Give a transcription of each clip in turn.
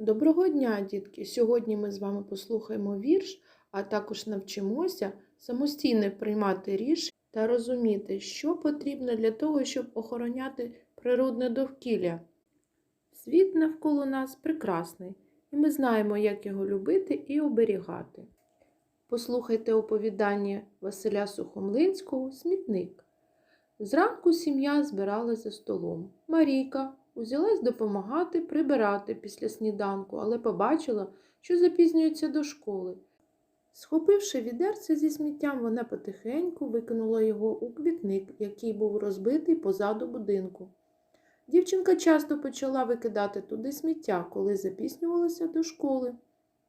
Доброго дня, дітки! Сьогодні ми з вами послухаємо вірш, а також навчимося самостійно приймати рішення та розуміти, що потрібно для того, щоб охороняти природне довкілля. Світ навколо нас прекрасний, і ми знаємо, як його любити і оберігати. Послухайте оповідання Василя Сухомлинського Смітник. Зранку сім'я збиралась за столом. Марійка узялась допомагати прибирати після сніданку, але побачила, що запізнюється до школи. Схопивши відерце зі сміттям, вона потихеньку викинула його у квітник, який був розбитий позаду будинку. Дівчинка часто почала викидати туди сміття, коли запіснювалася до школи.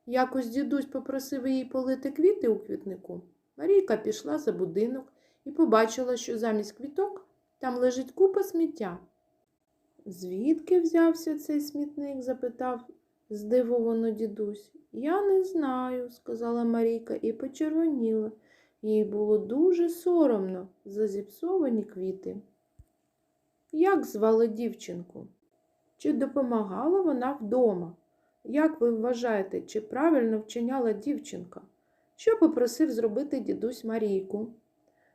Якось дідусь попросив її полити квіти у квітнику. Марійка пішла за будинок і побачила, що замість квіток там лежить купа сміття. Звідки взявся цей смітник? запитав здивовано дідусь. Я не знаю, сказала Марійка і почервоніла. Їй було дуже соромно за зіпсовані квіти. Як звали дівчинку? Чи допомагала вона вдома? Як ви вважаєте, чи правильно вчиняла дівчинка? Що попросив зробити дідусь Марійку?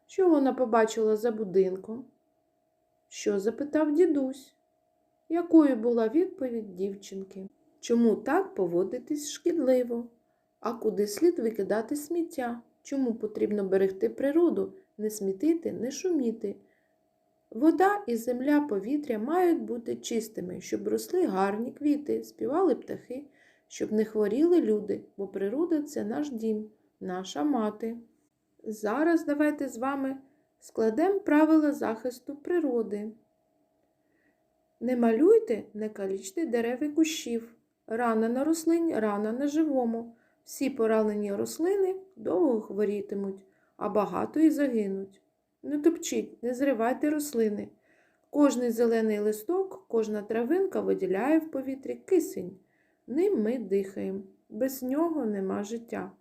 Що вона побачила за будинком? Що запитав дідусь? Якою була відповідь дівчинки? Чому так поводитись шкідливо? А куди слід викидати сміття? Чому потрібно берегти природу, не смітити, не шуміти? Вода і земля, повітря мають бути чистими, щоб росли гарні квіти, співали птахи, щоб не хворіли люди, бо природа це наш дім, наша мати. Зараз давайте з вами складемо правила захисту природи. Не малюйте, не калічте дерев і кущів. Рана на рослині, рана на живому. Всі поранені рослини довго хворітимуть, а багато і загинуть. Не топчіть, не зривайте рослини. Кожний зелений листок, кожна травинка виділяє в повітрі кисень. Ним ми дихаємо. Без нього нема життя.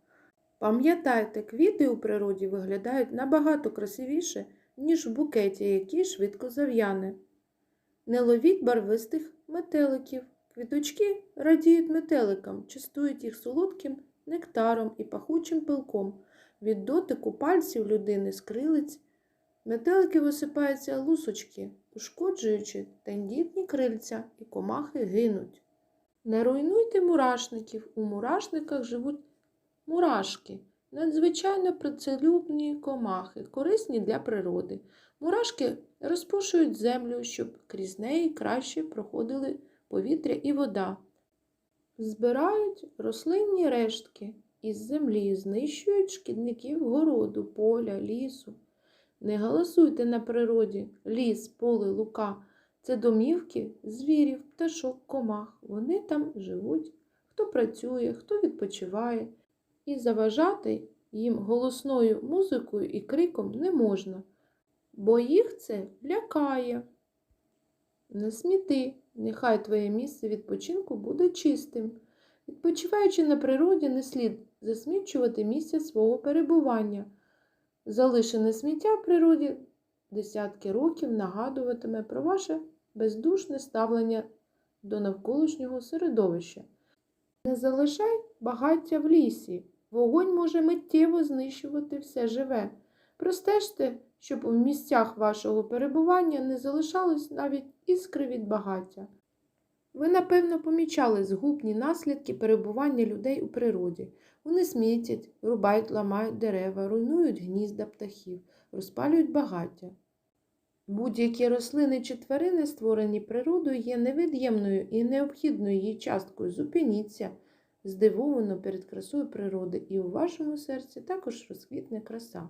Пам'ятайте, квіти у природі виглядають набагато красивіше, ніж в букеті, який швидко зав'яне. Не ловіть барвистих метеликів. Квіточки радіють метеликам, частують їх солодким нектаром і пахучим пилком. Від дотику пальців людини з крилиць метелики висипаються лусочки, ушкоджуючи тендітні крильця, і комахи гинуть. Не руйнуйте мурашників. У мурашниках живуть мурашки, надзвичайно працелюбні комахи, корисні для природи. Мурашки розпушують землю, щоб крізь неї краще проходили повітря і вода. Збирають рослинні рештки із землі, знищують шкідників городу, поля, лісу. Не галасуйте на природі, ліс, поле, лука. Це домівки звірів, пташок, комах. Вони там живуть, хто працює, хто відпочиває. І заважати їм голосною музикою і криком не можна, бо їх це лякає. Не сміти, нехай твоє місце відпочинку буде чистим. Відпочиваючи на природі, не слід засмічувати місце свого перебування. Залишене сміття в природі десятки років нагадуватиме про ваше бездушне ставлення до навколишнього середовища. Не залишай багаття в лісі. Вогонь може миттєво знищувати все живе. Простежте, щоб у місцях вашого перебування не залишалось навіть іскри від багаття. Ви, напевно, помічали згубні наслідки перебування людей у природі. Вони смітять, рубають, ламають дерева, руйнують гнізда птахів, розпалюють багаття. Будь-які рослини чи тварини, створені природою, є невід'ємною і необхідною її часткою. Зупиніться здивовано перед красою природи, і у вашому серці також розквітне краса.